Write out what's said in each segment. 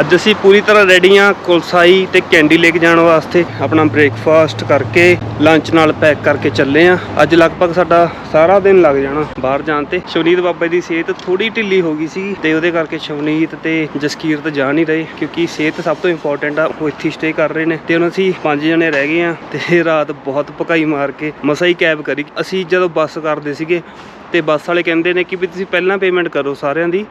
ਅੱਜ ਅਸੀਂ ਪੂਰੀ ਤਰ੍ਹਾਂ ਰੈਡੀ ਆ ਕੁਲਸਾਈ ਤੇ ਕੈਂਡੀ ਲੇਕ ਜਾਣ ਵਾਸਤੇ। ਆਪਣਾ ਬ੍ਰੇਕਫਾਸਟ ਕਰਕੇ ਲੰਚ ਨਾਲ ਪੈਕ ਕਰਕੇ ਚੱਲੇ ਆ ਅੱਜ ਲਗਭਗ ਸਾਡਾ ਸਾਰਾ ਦਿਨ ਲੱਗ ਜਾਣਾ ਬਾਹਰ ਜਾਣ ਤੇ। ਸ਼ਵਨੀਤ ਬਾਬਾ ਦੀ ਸਿਹਤ ਥੋੜੀ ਢਿੱਲੀ ਹੋ ਗਈ ਸੀ ਤੇ ਉਹਦੇ ਕਰਕੇ ਸ਼ਵਨੀਤ ਤੇ ਜਸਕੀਰਤ ਜਾ ਨਹੀਂ ਰਹੇ ਕਿਉਂਕਿ ਸਿਹਤ ਸਭ ਤੋਂ ਇੰਪੋਰਟੈਂਟ ਆ, ਉਹ ਇੱਥੇ ਸਟੇ ਕਰ ਰਹੇ ਨੇ। ਤੇ ਹੁਣ ਅਸੀਂ ਪੰਜ ਜਣੇ ਰਹਿ ਗਏ ਆ ਤੇ ਰਾਤ ਬਹੁਤ ਪਕਾਈ ਮਾਰ ਕੇ ਮਸਾ ਹੀ ਕੈਬ ਕਰੀ। ਅਸੀਂ ਜਦੋਂ ਬੱਸ ਕਰਦੇ ਸੀਗੇ ਤੇ ਬੱਸ ਵਾਲੇ ਕਹਿੰਦੇ ਨੇ ਕਿ ਵੀ ਤੁਸੀਂ ਪਹਿਲਾਂ ਪੇਮੈਂਟ ਕਰੋ ਸਾਰਿਆਂ ਦੀ,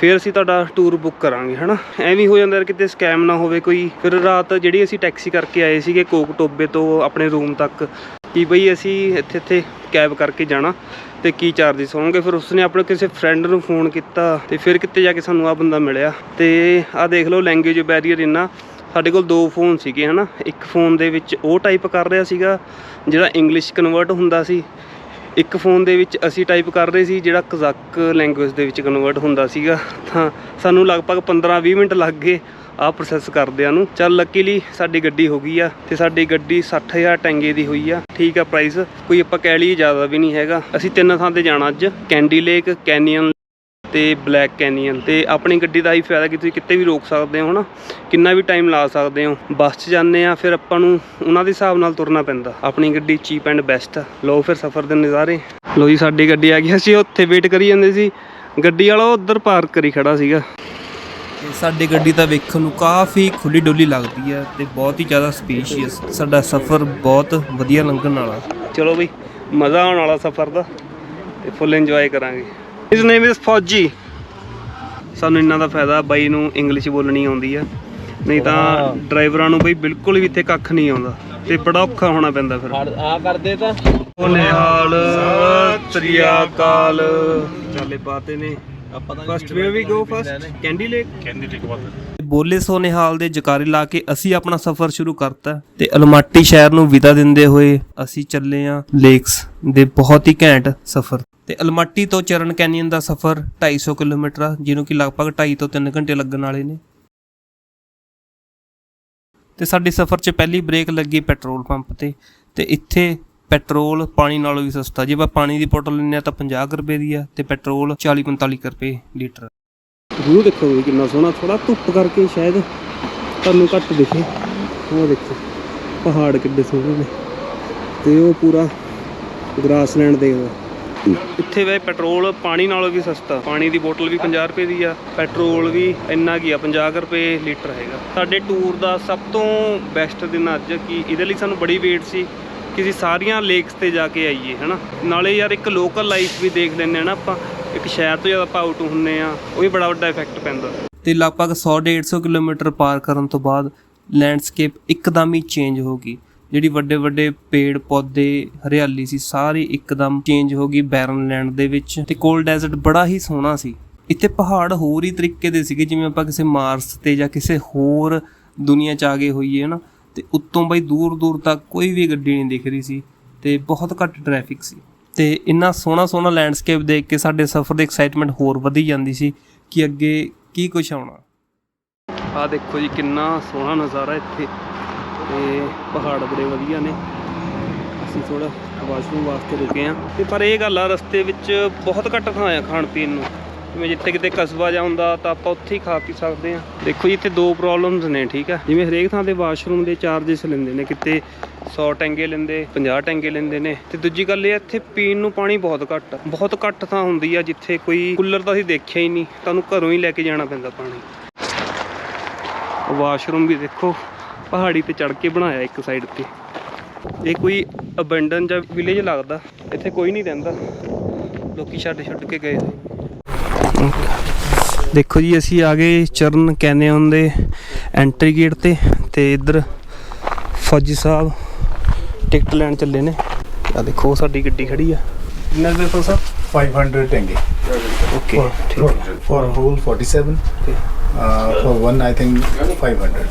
ਫਿਰ ਅਸੀਂ ਤੁਹਾਡਾ ਟੂਰ ਬੁੱਕ ਕਰਾਂਗੇ, ਹਨਾ? ਐਵੇਂ ਹੋ ਜਾਂਦਾ ਕਿਤੇ ਸਕੈਮ ਨਾ ਹੋਵੇ ਕੋਈ। ਫਿਰ ਰਾਤ ਜਿਹੜੀ ਅਸੀਂ ਟੈਕਸੀ ਕਰਕੇ ਆਏ ਸੀਗੇ ਕੋਕ ਟੋਬੇ ਤੋਂ ਆਪਣੇ ਰੂਮ ਤੱਕ, ਕਿ ਬਈ ਅਸੀਂ ਇੱਥੇ ਇੱਥੇ ਕੈਬ ਕਰਕੇ ਜਾਣਾ ਤੇ ਕੀ ਚਾਰजेस ਹੋਣਗੇ? ਫਿਰ ਉਸਨੇ ਆਪਣੇ ਕਿਸੇ ਫਰੈਂਡ ਨੂੰ ਫੋਨ ਕੀਤਾ ਤੇ ਫਿਰ ਕਿਤੇ ਜਾ ਕੇ ਸਾਨੂੰ ਆ ਬੰਦਾ ਮਿਲਿਆ। ਤੇ ਆ ਦੇਖ ਲਓ ਲੈਂਗੁਏਜ ਬੈਰੀਅਰ ਇੰਨਾ, ਸਾਡੇ ਕੋਲ ਦੋ ਫੋਨ ਸੀਗੇ, ਹਨਾ? ਇੱਕ ਫੋਨ ਦੇ ਵਿੱਚ ਉਹ ਟਾਈਪ ਕਰ ਰਿਹਾ ਸੀਗਾ, ਜਿਹੜਾ ਇੰਗਲਿਸ਼ ਕਨਵਰਟ ਹੁੰਦਾ ਸੀ। ਇੱਕ ਫੋਨ ਦੇ ਵਿੱਚ ਅਸੀਂ ਟਾਈਪ ਕਰ ਰਹੇ ਸੀ, ਜਿਹੜਾ ਕਜ਼ਾਕ ਲੈਂਗੁਏਜ ਦੇ ਵਿੱਚ ਕਨਵਰਟ ਹੁੰਦਾ ਸੀਗਾ। ਤਾਂ ਸਾਨੂੰ ਲਗਭਗ 15-20 ਮਿੰਟ ਲੱਗ ਗਏ ਆਹ ਪ੍ਰੋਸੈਸ ਕਰਦਿਆਂ ਨੂੰ। ਚੱਲ ਲੱਕੀਲੀ ਸਾਡੀ ਗੱਡੀ ਹੋ ਗਈ ਆ ਤੇ ਸਾਡੀ ਗੱਡੀ 60000 ਟੈਂਗੇ ਦੀ ਹੋਈ ਆ। ਠੀਕ ਆ ਪ੍ਰਾਈਸ ਕੋਈ ਆਪਾਂ ਕਹਿ ਲਈਏ ਜ਼ਿਆਦਾ ਵੀ ਨਹੀਂ ਹੈਗਾ। ਅਸੀਂ ਤਿੰਨ ਥਾਂ ਤੇ ਜਾਣਾ ਅੱਜ। ਕੈਂਡੀ ਲੇਕ ਕੈਨੀਅਨ ਤੇ ਬਲੈਕ ਕੈਨੀਅਨ ਤੇ ਆਪਣੀ ਗੱਡੀ ਦਾ ਹੀ ਫਾਇਦਾ ਕਿ ਤੁਸੀਂ ਕਿਤੇ ਵੀ ਰੋਕ ਸਕਦੇ ਹੋ ਹਨਾ? ਕਿੰਨਾ ਵੀ ਟਾਈਮ ਲਾ ਸਕਦੇ ਹੋ। ਬੱਸ 'ਚ ਜਾਂਦੇ ਆ ਫਿਰ ਆਪਾਂ ਨੂੰ ਉਹਨਾਂ ਦੇ ਹਿਸਾਬ ਨਾਲ ਤੁਰਨਾ ਪੈਂਦਾ। ਆਪਣੀ ਗੱਡੀ ਚੀਪ ਐਂਡ ਬੈਸਟ ਲਓ ਫਿਰ ਸਫ਼ਰ ਦੇ ਨਜ਼ਾਰੇ। ਲਓ ਜੀ ਸਾਡੀ ਗੱਡੀ ਆ ਗਈ। ਅਸੀਂ ਉੱਥੇ ਵੇਟ ਕਰੀ ਜਾਂਦੇ ਸੀ। ਗੱਡੀ ਵਾਲਾ ਉਧਰ ਪਾਰਕ ਕਰੀ ਖੜਾ ਸੀਗਾ। ਸਾਡੀ ਗੱਡੀ ਤਾਂ ਵੇਖਣ ਨੂੰ ਕਾਫੀ ਖੁੱਲੀ ਡੁੱਲੀ ਲੱਗਦੀ ਹੈ ਤੇ ਬਹੁਤ ਹੀ ਜ਼ਿਆਦਾ ਸਪੇਸ਼ੀਅਸ ਸਾਡਾ ਸਫ਼ਰ ਬਹੁਤ ਵਧੀਆ ਲੰਘਣ ਵਾਲਾ। ਚਲੋ ਬਈ ਮਜ਼ਾ ਆਉਣ ਵਾਲਾ ਸਫ਼ਰ ਦਾ ਤੇ ਫੁੱਲ ਇੰਜੋਏ ਕਰਾਂਗੇ। ਇਸ ਨੇਮ ਇਜ਼ ਫੌਜੀ ਸਾਨੂੰ ਇੰਨਾ ਦਾ ਫਾਇਦਾ ਬਾਈ ਨੂੰ ਇੰਗਲਿਸ਼ ਬੋਲਣੀ ਆਉਂਦੀ ਆ। ਨਹੀਂ ਤਾਂ ਡਰਾਈਵਰਾਂ ਨੂੰ ਬਈ ਬਿਲਕੁਲ ਵੀ ਇੱਥੇ ਕੱਖ ਨਹੀਂ ਆਉਂਦਾ। ਤੇ ਬੜਾ ਔਖਾ ਹੋਣਾ ਪੈਂਦਾ ਫਿਰ। ਆ ਕਰਦੇ ਤਾਂ। ਉਹ ਨਿਹਾਲ ਸ੍ਰੀਆ ਕਾਲ ਚਾਲੇ ਪਾਤੇ ਨੇ। First way we go first Kandy lake ਬੋਲੇ ਸੋ ਨਿਹਾਲ ਦੇ ਜਕਾਰੇ ਲਾ ਕੇ ਅਸੀਂ ਆਪਣਾ ਸਫ਼ਰ ਸ਼ੁਰੂ ਕਰਤਾ। ਤੇ ਅਲਮਾਟੀ ਸ਼ਹਿਰ ਨੂੰ ਵਿਦਾ ਦਿੰਦੇ ਹੋਏ ਅਸੀਂ ਚੱਲੇ ਆ ਲੇਕਸ ਦੇ ਬਹੁਤ ਹੀ ਘੈਂਟ ਸਫ਼ਰ ਤੇ ਅਲਮਾਟੀ ਤੋਂ ਚਰਨ ਕੈਨੀਅਨ ਦਾ ਸਫ਼ਰ 250 ਕਿਲੋਮੀਟਰ ਆ, ਜਿਹਨੂੰ ਕਿ ਲਗਭਗ 2.5 ਤੋਂ 3 ਘੰਟੇ ਲੱਗਣ ਵਾਲੇ ਨੇ। ਤੇ ਸਾਡੇ ਸਫ਼ਰ 'ਚ ਪਹਿਲੀ ਬ੍ਰੇਕ ਲੱਗੀ ਪੈਟਰੋਲ ਪੰਪ ਤੇ ਤੇ ਇੱਥੇ ਪੈਟਰੋਲ ਪਾਣੀ ਨਾਲੋਂ ਵੀ ਸਸਤਾ। ਜੇ ਆਪਾਂ ਪਾਣੀ ਦੀ ਬੋਤਲ ਲੈਂਦੇ ਆ ਤਾਂ 50 ਕੁ ਰੁਪਏ ਦੀ ਆ, ਤੇ ਪੈਟਰੋਲ 40 45 ਕੁ ਰੁਪਏ ਲੀਟਰ। ਵਿਊ ਦੇਖੋ ਵੀ ਕਿੰਨਾ ਸੋਹਣਾ ਥੋੜਾ ਧੁੱਪ ਕਰਕੇ ਸ਼ਾਇਦ ਤੁਹਾਨੂੰ ਘੱਟ ਦਿਖੇ। ਉਹ ਦੇਖੋ, ਪਹਾੜ ਕਿੱਡੇ ਸੋਹਣੇ ਨੇ। ਤੇ ਉਹ ਪੂਰਾ ਗ੍ਰਾਸਲੈਂਡ ਦੇਖਦਾ ਇੱਥੇ ਵੇ ਪੈਟਰੋਲ ਪਾਣੀ ਨਾਲੋਂ ਵੀ ਸਸਤਾ। ਪਾਣੀ ਦੀ ਬੋਤਲ ਵੀ 50 ਰੁਪਏ ਦੀ ਆ, ਪੈਟਰੋਲ ਵੀ ਇੰਨਾ ਕੀ ਆ 50 ਕੁ ਰੁਪਏ ਲੀਟਰ ਹੈਗਾ। ਸਾਡੇ ਟੂਰ ਦਾ ਸਭ ਤੋਂ ਬੈਸਟ ਦਿਨ ਅੱਜ ਕਿ, ਇਹਦੇ ਲਈ ਸਾਨੂੰ ਬੜੀ ਵੇਟ ਸੀ ਕਿ ਅਸੀਂ ਸਾਰੀਆਂ ਲੇਕਸ ਤੇ ਜਾ ਕੇ ਆਈਏ, ਹਨਾ? ਨਾਲੇ ਯਾਰ ਇੱਕ ਲੋਕਲ ਲਾਈਫ ਵੀ ਦੇਖ ਲੈਂਦੇ ਆ ਨਾ ਆਪਾਂ। ਇੱਕ ਸ਼ਹਿਰ ਤੋਂ ਜਦ ਆਪਾਂ ਆਊਟ ਹੁੰਨੇ ਆ, ਉਹ ਵੀ ਬੜਾ ਵੱਡਾ ਇਫੈਕਟ ਪੈਂਦਾ। ਤੇ ਲਗਭਗ 100-150 ਕਿਲੋਮੀਟਰ ਪਾਰ ਕਰਨ ਤੋਂ ਬਾਅਦ ਲੈਂਡਸਕੇਪ ਇੱਕਦਮ ਹੀ ਚੇਂਜ ਹੋ ਗਈ। ਜਿਹੜੀ ਵੱਡੇ ਵੱਡੇ ਪੇੜ, ਪੌਦੇ, ਹਰਿਆਲੀ ਸੀ, ਸਾਰੀ ਇੱਕਦਮ ਚੇਂਜ ਹੋ ਗਈ ਬੈਰਨ ਲੈਂਡ ਦੇ ਵਿੱਚ ਤੇ ਕੋਲ ਡੈਜ਼ਰਟ ਬੜਾ ਹੀ ਸੋਹਣਾ ਸੀ। ਇੱਥੇ ਪਹਾੜ ਹੋਰ ਹੀ ਤਰੀਕੇ ਦੇ ਸੀਗੇ, ਜਿਵੇਂ ਆਪਾਂ ਕਿਸੇ ਮਾਰਸ ਤੇ ਜਾਂ ਕਿਸੇ ਹੋਰ ਦੁਨੀਆ 'ਚ ਆ ਗਏ ਹੋਈਏ, ਹਨਾ? ਤੇ ਉੱਤੋਂ ਬਈ ਦੂਰ ਦੂਰ ਤੱਕ ਕੋਈ ਵੀ ਗੱਡੀ ਨਹੀਂ ਦਿਖ ਰਹੀ ਸੀ ਤੇ ਬਹੁਤ ਘੱਟ ਟ੍ਰੈਫਿਕ ਸੀ। ਤੇ ਇੰਨਾ ਸੋਹਣਾ ਸੋਹਣਾ ਲੈਂਡਸਕੇਪ ਦੇਖ ਕੇ ਸਾਡੇ ਸਫ਼ਰ ਦੀ ਐਕਸਾਈਟਮੈਂਟ ਹੋਰ ਵਧੀ ਜਾਂਦੀ ਸੀ ਕਿ ਅੱਗੇ ਕੀ ਕੁਝ ਆਉਣਾ। ਆਹ ਦੇਖੋ ਜੀ, ਕਿੰਨਾ ਸੋਹਣਾ ਨਜ਼ਾਰਾ ਇੱਥੇ। ਤੇ ਪਹਾੜ ਬੜੇ ਵਧੀਆ ਨੇ। ਅਸੀਂ ਥੋੜਾ ਵਾਸ਼ਰੂਮ ਵਾਸਤੇ ਰੁਕੇ ਆ। ਤੇ ਪਰ ਇਹ ਗੱਲ ਆ, ਰਸਤੇ ਵਿੱਚ ਬਹੁਤ ਘੱਟ ਥਾਂ ਆ ਖਾਣ ਪੀਣ ਨੂੰ। ਜਿਵੇਂ ਜਿੱਥੇ ਕਿਤੇ ਕਸਬਾ ਜਾ ਹੁੰਦਾ, ਤਾਂ ਆਪਾਂ ਉੱਥੇ ਹੀ ਖਾ ਪੀ ਸਕਦੇ ਆ। ਦੇਖੋ ਜੀ, ਇੱਥੇ ਦੋ ਪ੍ਰੋਬਲਮਸ ਨੇ, ਠੀਕ ਆ। ਜਿਵੇਂ ਹਰੇਕ ਥਾਂ 'ਤੇ ਵਾਸ਼ਰੂਮ ਦੇ ਚਾਰजेस ਲੈਂਦੇ ਨੇ, ਕਿਤੇ 100 ਟੈਂਗੇ ਲੈਂਦੇ 50 ਟੈਂਗੇ ਲੈਂਦੇ ਨੇ। ਤੇ ਦੂਜੀ ਗੱਲ ਇਹ ਇੱਥੇ ਪੀਣ ਨੂੰ ਪਾਣੀ ਬਹੁਤ ਘੱਟ ਆ। ਬਹੁਤ ਘੱਟ ਥਾਂ ਹੁੰਦੀ ਆ ਜਿੱਥੇ ਕੋਈ ਕੂਲਰ ਤਾਂ ਅਸੀਂ ਦੇਖਿਆ ਹੀ ਨਹੀਂ। ਤੁਹਾਨੂੰ ਘਰੋਂ ਹੀ ਲੈ ਕੇ ਜਾਣਾ ਪੈਂਦਾ ਪਾਣੀ। ਵਾਸ਼ਰੂਮ ਵੀ ਦੇਖੋ ਪਹਾੜੀ ਤੇ ਚੜ ਕੇ ਬਣਾਇਆ ਇੱਕ ਸਾਈਡ ਤੇ। ਇਹ ਕੋਈ ਅਬੈਂਡਨ ਜਾਂ ਵਿਲੇਜ ਲੱਗਦਾ ਇੱਥੇ ਕੋਈ ਨਹੀਂ ਰਹਿੰਦਾ। ਲੋਕੀ ਛੱਡ ਛੱਡ ਕੇ ਗਏ ਦੇਖੋ ਜੀ ਅਸੀਂ ਆ ਗਏ ਚਰਨ ਕੈਨੀਅਨ ਦੇ ਐਂਟਰੀ ਗੇਟ ਤੇ ਤੇ ਇੱਧਰ ਫੌਜੀ ਸਾਹਿਬ ਟਿਕਟ ਲੈਣ ਚੱਲੇ ਨੇ। ਆ ਦੇਖੋ ਸਾਡੀ ਗੱਡੀ ਖੜੀ ਆ। ਕਿੰਨਾ ਰੁਪਏ ਸਾਹਿਬ 500 tenge ਓਕੇ for, ਠੀਕ। for, ਹੈ for a whole 47 Okay. uh, for one i think 500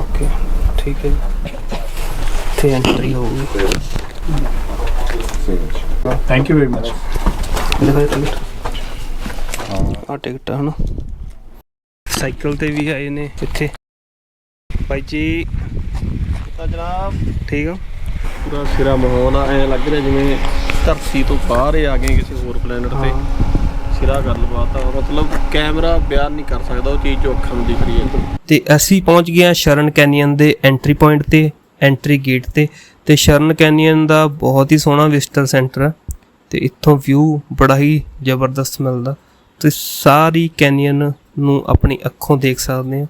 okay ਠੀਕ ਹੈ ਤੇ ਐਂਟਰੀ ਹੋਊਗੀ। Thank you very much. ਦੇਖੋ ਟਿਕਟ ਆ ਟਿਕਟ ਹਨਾ। ਸਾਈਕਲ ਤੇ ਵੀ ਆਏ ਨੇ ਇੱਥੇ। ਭਾਈ ਜੀ ਤਾਂ ਜਨਾਬ? ਠੀਕ ਆ ਪੂਰਾ ਸਿਰਾ ਮਾਹੌਲ ਆ ਐ ਲੱਗ ਰਿਹਾ ਜਿਵੇਂ ਧਰਤੀ ਤੋਂ ਬਾਹਰ ਆ ਗਏ ਕਿਸੇ ਹੋਰ ਪਲੈਨਟ ਤੇ। ਸਿਰਾ ਗੱਲਬਾਤ ਆ ਮਤਲਬ ਕੈਮਰਾ ਬਿਆਨ ਨਹੀਂ ਕਰ ਸਕਦਾ ਉਹ ਚੀਜ਼ ਜੋ ਅੱਖਾਂ ਨੂੰ ਦਿਖ ਰਹੀ ਹੈ। ਤੇ ਅਸੀਂ ਪਹੁੰਚ ਗਏ ਹਾਂ ਸ਼ਰਨ ਕੈਨੀਅਨ ਦੇ ਐਂਟਰੀ ਪੁਆਇੰਟ ਤੇ ਐਂਟਰੀ ਗੇਟ ਤੇ ਤੇ ਸ਼ਰਨ ਕੈਨੀਅਨ ਦਾ ਬਹੁਤ ਹੀ ਸੋਹਣਾ ਵਿਜ਼ਟਰ ਸੈਂਟਰ ਹੈ ਤੇ ਇੱਥੋਂ ਵਿਊ ਬੜਾ ਹੀ ਜ਼ਬਰਦਸਤ ਮਿਲਦਾ। ਤੇ ਸਾਰੀ ਕੈਨੀਅਨ ਨੂੰ ਆਪਣੀ ਅੱਖੋਂ ਦੇਖ ਸਕਦੇ ਹਾਂ।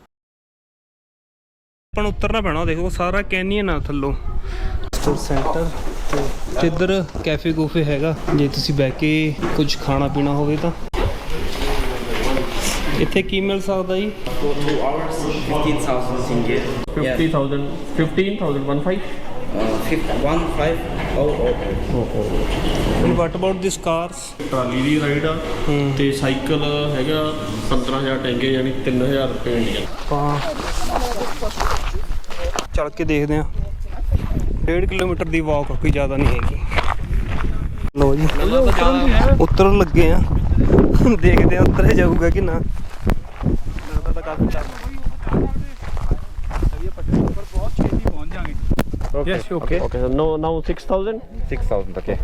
ਆਪਾਂ ਨੂੰ ਉਤਰਨਾ ਪੈਣਾ ਦੇਖੋ ਸਾਰਾ ਕੈਨੀਅਨ ਆ ਥੱਲੋਂ। ਵਿਜ਼ਟਰ ਸੈਂਟਰ ਤੇ ਇੱਧਰ ਕੈਫੇ ਗੋਫੇ ਹੈਗਾ ਜੇ ਤੁਸੀਂ ਬਹਿ ਕੇ ਕੁਝ ਖਾਣਾ ਪੀਣਾ ਹੋਵੇ ਤਾਂ। ਇੱਥੇ ਕੀ ਮਿਲ ਸਕਦਾ ਜੀ? 15,000 tenge. 50000 15000 15 Uh, fif- one five oh oh oh. And what about this cars trolley the ride ਆ ਤੇ ਸਾਈਕਲ ਹੈਗਾ 15000 ਟੈਂਗੇ ਯਾਨੀ 3000 ਰੁਪਏ ਇੰਡੀਅਨ ਆਪਾਂ ਚੱਲ ਕੇ ਦੇਖਦੇ ਹਾਂ। 1.5 ਕਿਲੋਮੀਟਰ ਦੀ ਵਾਕ ਕੋਈ ਜ਼ਿਆਦਾ ਨਹੀਂ ਹੈਗੀ। ਲੋ ਜੀ। ਉਤਰਨ ਲੱਗੇ ਆ। ਦੇਖਦੇ ਆ ਉਤਰੇ ਜਾਊਗਾ ਕਿ ਨਾ। ਲੱਗਦਾ ਤਾਂ ਕਾਫੀ time yes okay okay no now 6000 6,000, okay.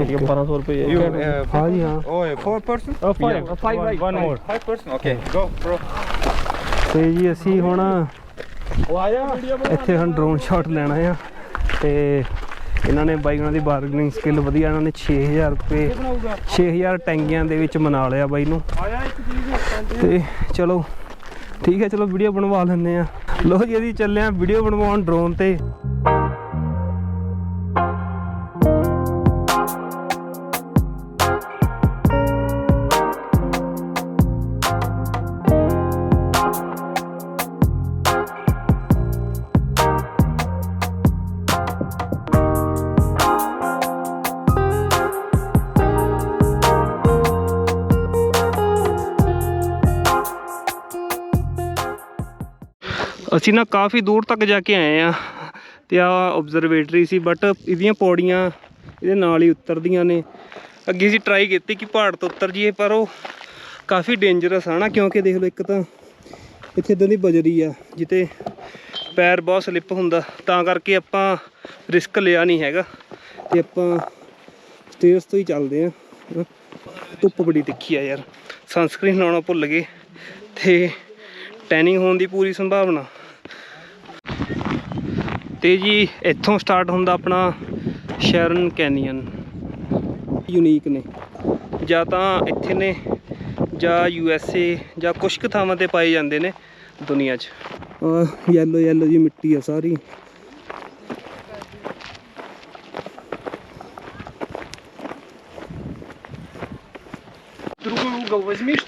ਇਹ 1200 ਰੁਪਏ You, ਹੈ uh, ਹਾਂ ਜੀ ਹਾਂ oh, four person? Five five One more. Five person? Okay, go, bro. ਤੇ ਜੀ ਅਸੀਂ ਹੁਣ ਇੱਥੇ ਹੁਣ ਡਰੋਨ ਸ਼ਾਟ ਲੈਣਾ ਆ ਤੇ ਇਹਨਾਂ ਨੇ ਬਾਈ ਉਹਨਾਂ ਦੀ ਬਾਰਗੇਨਿੰਗ ਸਕਿੱਲ ਵਧੀਆ, ਇਹਨਾਂ ਨੇ 6000 ਰੁਪਏ 6000 ਟੈਂਗੀਆਂ ਦੇ ਵਿੱਚ ਮਨਾ ਲਿਆ ਬਾਈ ਨੂੰ। ਤੇ ਚਲੋ, ਠੀਕ ਹੈ, ਚਲੋ ਵੀਡੀਓ ਬਣਵਾ ਲੈਂਦੇ ਆ ਲੋ ਜੀ, ਅਸੀਂ ਚੱਲੇ ਆ ਵੀਡੀਓ ਬਣਵਾਉਣ ਡਰੋਨ ਤੇ। ਅਸੀਂ ਨਾ ਕਾਫੀ ਦੂਰ ਤੱਕ ਜਾ ਕੇ ਆਏ ਆ ਤੇ ਆ ਆਬਜ਼ਰਵੇਟਰੀ ਸੀ ਬਟ ਇਹਦੀਆਂ ਪੌੜੀਆਂ ਇਹਦੇ ਨਾਲ ਹੀ ਉਤਰਦੀਆਂ ਨੇ। ਅੱਗੇ ਅਸੀਂ ਟਰਾਈ ਕੀਤੀ ਕਿ ਪਹਾੜ ਤੋਂ ਉਤਰ ਜਾਈਏ, ਪਰ ਉਹ ਕਾਫੀ ਡੇਂਜਰਸ ਆ ਨਾ, ਕਿਉਂਕਿ ਦੇਖ ਲਓ ਇੱਕ ਤਾਂ ਇੱਥੇ ਇਦਾਂ ਦੀ ਬਜਰੀ ਆ ਜਿੱਤੇ ਪੈਰ ਬਹੁਤ ਸਲਿੱਪ ਹੁੰਦਾ, ਤਾਂ ਕਰਕੇ ਆਪਾਂ ਰਿਸਕ ਲਿਆ ਨਹੀਂ ਹੈਗਾ। ਤੇ ਆਪਾਂ ਸਟੇਅਰਸ ਤੋਂ ਹੀ ਚੱਲਦੇ ਆ ਧੁੱਪ ਬੜੀ ਤਿੱਖੀ ਆ ਯਾਰ ਸਨਸਕ੍ਰੀਨ ਲਾਉਣਾ ਭੁੱਲ ਗਏ, ਤੇ ਟੈਨਿੰਗ ਹੋਣ ਦੀ ਪੂਰੀ ਸੰਭਾਵਨਾ। ਤੇ ਜੀ ਇੱਥੋਂ ਸਟਾਰਟ ਹੁੰਦਾ ਆਪਣਾ ਸ਼ਰਨ ਕੈਨੀਅਨ ਯੂਨੀਕ ਨੇ ਜਾਂ ਤਾਂ ਇੱਥੇ ਨੇ ਜਾਂ ਯੂ ਐਸ ਏ ਜਾਂ ਕੁਝ ਕੁ ਥਾਵਾਂ ਤੇ ਪਾਏ ਜਾਂਦੇ ਨੇ ਦੁਨੀਆ 'ਚ ਯੈਲੋ ਯੈਲੋ ਜੀ ਮਿੱਟੀ ਆ ਸਾਰੀ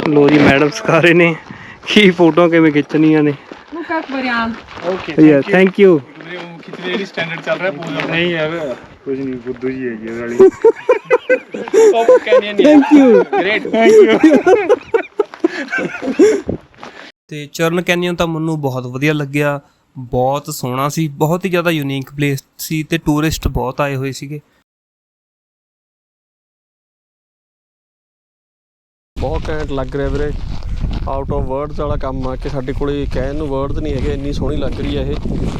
ਲੋ ਜੀ ਮੈਡਮ ਸਿਖਾ ਰਹੇ ਨੇ ਕੀ ਫੋਟੋ ਕਿਵੇਂ ਖਿੱਚਣੀਆਂ ਨੇ Ну, как вариант. ਯਾ ਥੈਂਕ ਯੂ ਖਿਚੜੀ ਜਿਹੜੀ ਸਟੈਂਡਰਡ ਚੱਲ ਰਿਹਾ ਪੂਰਾ ਨਹੀਂ ਯਾਰ ਕੁਝ ਨਹੀਂ ਬੁੱਧੂ ਜੀ ਹੈਗੀ ਉਹਦੇ ਵਾਲੀ। ਥੈਂਕ ਯੂ ਗ੍ਰੇਟ ਤੇ ਚਰਨ ਕੈਨੀਅਨ ਤਾਂ ਮੈਨੂੰ ਬਹੁਤ ਵਧੀਆ ਲੱਗਿਆ ਬਹੁਤ ਸੋਹਣਾ ਸੀ ਬਹੁਤ ਹੀ ਜ਼ਿਆਦਾ ਯੂਨੀਕ ਪਲੇਸ ਸੀ ਤੇ ਟੂਰਿਸਟ ਬਹੁਤ ਆਏ ਹੋਏ ਸੀਗੇ। ਬਹੁਤ ਘੈਂਟ ਲੱਗ ਰਿਹਾ ਵੀਰੇ। ਆਊਟ ਆਫ ਵਰਡਸ ਵਾਲਾ ਕੰਮ ਆ ਕਿ ਸਾਡੇ ਕੋਲੇ ਕਹਿਣ ਨੂੰ ਵਰਡਸ ਨਹੀਂ ਹੈਗੇ, ਇੰਨੀ ਸੋਹਣੀ ਲੱਗ ਰਹੀ ਹੈ ਇਹ।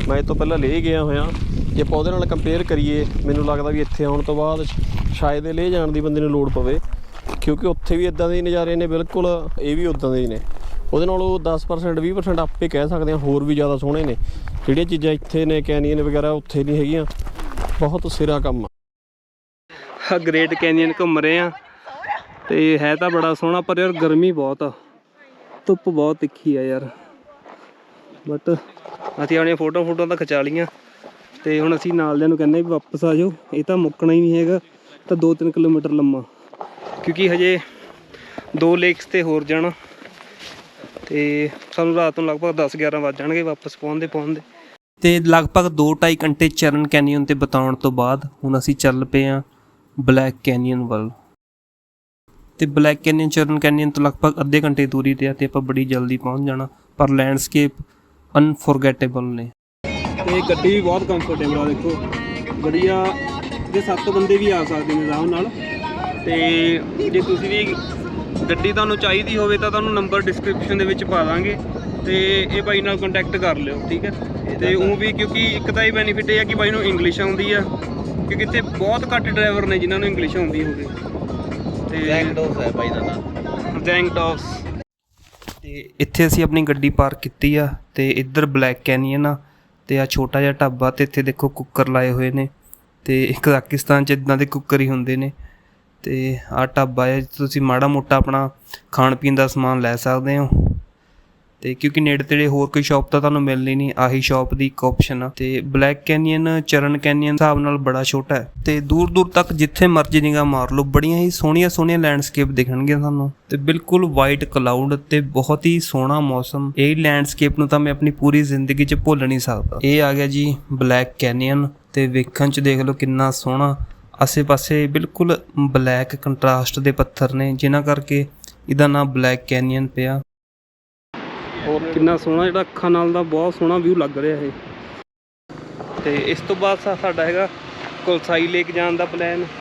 ਮੈਂ ਇਹ ਤੋਂ ਪਹਿਲਾਂ ਲੈ ਗਿਆ ਹੋਇਆ। ਜੇ ਆਪਾਂ ਉਹਦੇ ਨਾਲ ਕੰਪੇਅਰ ਕਰੀਏ, ਮੈਨੂੰ ਲੱਗਦਾ ਵੀ ਇੱਥੇ ਆਉਣ ਤੋਂ ਬਾਅਦ ਸ਼ਾਇਦ ਇਹ ਲੈ ਜਾਣ ਦੀ ਬੰਦੇ ਨੂੰ ਲੋੜ ਪਵੇ। ਕਿਉਂਕਿ ਉੱਥੇ ਵੀ ਇਦਾਂ ਦੇ ਨਜ਼ਾਰੇ ਨੇ, ਬਿਲਕੁਲ ਇਹ ਵੀ ਉਦਾਂ ਦੇ ਹੀ ਨੇ। ਉਹਦੇ ਨਾਲੋਂ 10% 20% ਆਪੇ ਕਹਿ ਸਕਦੇ ਹਾਂ ਹੋਰ ਵੀ ਜ਼ਿਆਦਾ ਸੋਹਣੇ ਨੇ। ਜਿਹੜੀਆਂ ਚੀਜ਼ਾਂ ਇੱਥੇ ਨੇ ਕੈਨੀਅਨ ਵਗੈਰਾ ਉੱਥੇ ਨਹੀਂ ਹੈਗੀਆਂ। ਬਹੁਤ ਸਿਰਾ ਕੰਮ ਆ। ਆ ਗ੍ਰੇਟ ਕੈਨੀਅਨ ਘੁੰਮ ਰਹੇ ਆ। ਤੇ ਹੈ ਤਾਂ ਬੜਾ ਸੋਹਣਾ, ਪਰ ਯਾਰ ਗਰਮੀ ਬਹੁਤ ਆ। ਧੁੱਪ ਬਹੁਤ ਤਿੱਖੀ ਆ ਯਾਰ। ਬਟ ਅਸੀਂ ਆਪਣੀਆਂ ਫੋਟੋ ਫੋਟੋ ਤਾਂ ਖਿਚਾ ਲੀਆਂ ਤੇ ਹੁਣ ਅਸੀਂ ਨਾਲ ਨੂੰ ਕਹਿੰਦੇ ਵੀ ਵਾਪਸ ਆ ਜਾਓ। ਇਹ ਤਾਂ ਮੁੱਕਣਾ ਹੀ ਨਹੀਂ ਹੈਗਾ। ਤਾਂ 2-3 ਕਿਲੋਮੀਟਰ ਲੰਮਾ। ਕਿਉਂਕਿ ਹਜੇ ਦੋ ਲੇਕਸ ਤੇ ਹੋਰ ਜਾਣਾ। ਤੇ ਸਾਨੂੰ ਰਾਤ ਨੂੰ ਲਗਭਗ 10-11 ਵੱਜ ਜਾਣਗੇ ਵਾਪਸ ਪਹੁੰਚਦੇ ਪਹੁੰਚਦੇ। ਤੇ ਲਗਭਗ 2-2.5 ਘੰਟੇ ਚਰਨ ਕੈਨੀਅਨ ਤੇ ਬਿਤਾਉਣ ਤੋਂ ਬਾਅਦ ਹੁਣ ਅਸੀਂ ਚੱਲ ਪਏ ਆ ਬਲੈਕ ਕੈਨੀਅਨ ਵੱਲ। ਤੇ ਬਲੈਕ ਕੈਨੀਅਨ ਚਰਨ ਕੈਨੀਅਨ ਤੋਂ ਲਗਭਗ ਅੱਧੇ ਘੰਟੇ ਦੀ ਦੂਰੀ ਤੇ ਆ ਤੇ ਆਪਾਂ ਬੜੀ ਜਲਦੀ ਪਹੁੰਚ ਜਾਣਾ ਪਰ ਲੈਂਡਸਕੇਪ ਅਨਫੋਰਗੇਟੇਬਲ ਨੇ। ਤੇ ਗੱਡੀ ਵੀ ਬਹੁਤ ਕੰਫਰਟੇਬਲ ਆ ਦੇਖੋ। ਵਧੀਆ ਜੇ ਸੱਤ ਬੰਦੇ ਵੀ ਆ ਸਕਦੇ ਨੇ ਆਰਾਮ ਨਾਲ ਤੇ ਜੇ ਤੁਸੀਂ ਵੀ ਗੱਡੀ ਤੁਹਾਨੂੰ ਚਾਹੀਦੀ ਹੋਵੇ ਤਾਂ ਤੁਹਾਨੂੰ ਨੰਬਰ ਡਿਸਕ੍ਰਿਪਸ਼ਨ ਦੇ ਵਿੱਚ ਪਾ ਦਾਂਗੇ ਤੇ ਇਹ ਬਾਈ ਨਾਲ ਕੰਟੈਕਟ ਕਰ ਲਿਓ ਠੀਕ ਹੈ? ਤੇ ਉਹ ਵੀ ਕਿਉਂਕਿ ਇੱਕ ਤਾਂ ਇਹ ਬੈਨੀਫਿਟ ਇਹ ਆ ਕਿ ਬਾਈ ਨੂੰ ਇੰਗਲਿਸ਼ ਆਉਂਦੀ ਆ ਕਿਉਂਕਿ ਇੱਥੇ ਬਹੁਤ ਘੱਟ ਡਰਾਈਵਰ ਨੇ ਜਿਨ੍ਹਾਂ ਨੂੰ ਇੰਗਲਿਸ਼ ਆਉਂਦੀ ਹੋਵੇ। ਤੇ Jack Dose ਹੈ ਭਾਈ ਦਾ ਨਾਮ। ਜੈਂਗਟੌਸ ਤੇ ਇੱਥੇ ਅਸੀਂ ਆਪਣੀ ਗੱਡੀ ਪਾਰਕ ਕੀਤੀ ਆ ਤੇ ਇੱਧਰ ਬਲੈਕ ਕੈਨੀਅਨ ਆ ਤੇ ਆ ਛੋਟਾ ਜਿਹਾ ਢਾਬਾ ਤੇ ਇੱਥੇ ਦੇਖੋ ਕੁੱਕਰ ਲਾਏ ਹੋਏ ਨੇ ਤੇ ਕਜ਼ਾਕਿਸਤਾਨ ਚ ਇਦਾਂ ਦੇ ਕੁੱਕਰ ਹੀ ਹੁੰਦੇ ਨੇ ਤੇ ਆ ਢਾਬਾ ਹੈ ਤੁਸੀਂ ਮਾੜਾ ਮੋਟਾ ਆਪਣਾ ਖਾਣ ਪੀਣ ਦਾ ਸਮਾਨ ਲੈ ਸਕਦੇ ਹੋ। ਤੇ ਕਿਉਂਕਿ ਨੇੜੇ ਤੇੜੇ ਹੋਰ ਕੋਈ ਸ਼ਾਪ ਤਾਂ ਤੁਹਾਨੂੰ ਮਿਲਣੀ ਨਹੀਂ, ਆਹੀ ਸ਼ਾਪ ਦੀ ਇੱਕ ਆਪਸ਼ਨ ਆ। ਤੇ ਬਲੈਕ ਕੈਨੀਅਨ ਚਰਨ ਕੈਨੀਅਨ ਹਿਸਾਬ ਨਾਲ ਬੜਾ ਛੋਟਾ ਹੈ। ਤੇ ਦੂਰ ਦੂਰ ਤੱਕ ਜਿੱਥੇ ਮਰਜ਼ੀ ਨਿਗਾਹ ਮਾਰ ਲਓ, ਬੜੀਆਂ ਹੀ ਸੋਹਣੀਆਂ ਸੋਹਣੀਆਂ ਲੈਂਡਸਕੇਪ ਦਿਖਣਗੀਆਂ ਤੁਹਾਨੂੰ। ਤੇ ਬਿਲਕੁਲ ਵਾਈਟ ਕਲਾਊਡ ਤੇ ਬਹੁਤ ਹੀ ਸੋਹਣਾ ਮੌਸਮ। ਇਹ ਲੈਂਡਸਕੇਪ ਨੂੰ ਤਾਂ ਮੈਂ ਆਪਣੀ ਪੂਰੀ ਜ਼ਿੰਦਗੀ 'ਚ ਭੁੱਲ ਨਹੀਂ ਸਕਦਾ। ਇਹ ਆ ਗਿਆ ਜੀ ਬਲੈਕ ਕੈਨੀਅਨ ਤੇ ਵੇਖਣ 'ਚ ਦੇਖ ਲਓ ਕਿੰਨਾ ਸੋਹਣਾ। ਆਸੇ-ਪਾਸੇ ਬਿਲਕੁਲ ਬਲੈਕ ਕੰਟਰਾਸਟ ਦੇ ਪੱਥਰ ਨੇ, ਜਿਨ੍ਹਾਂ ਕਰਕੇ ਇਹਦਾ ਨਾਮ ਬਲੈਕ ਕੈਨੀਅਨ ਪਿਆ। ਔਰ ਕਿੰਨਾ ਸੋਹਣਾ, ਜਿਹੜਾ ਅੱਖਾਂ ਨਾਲ ਦਾ ਬਹੁਤ ਸੋਹਣਾ ਵਿਊ ਲੱਗ ਰਿਹਾ ਇਹ। ਤੇ ਇਸ ਤੋਂ ਬਾਅਦ ਸਾ- ਸਾਡਾ ਹੈਗਾ ਕੁਲਸਾਈ ਲੇਕ ਜਾਣ ਦਾ ਪਲਾਨ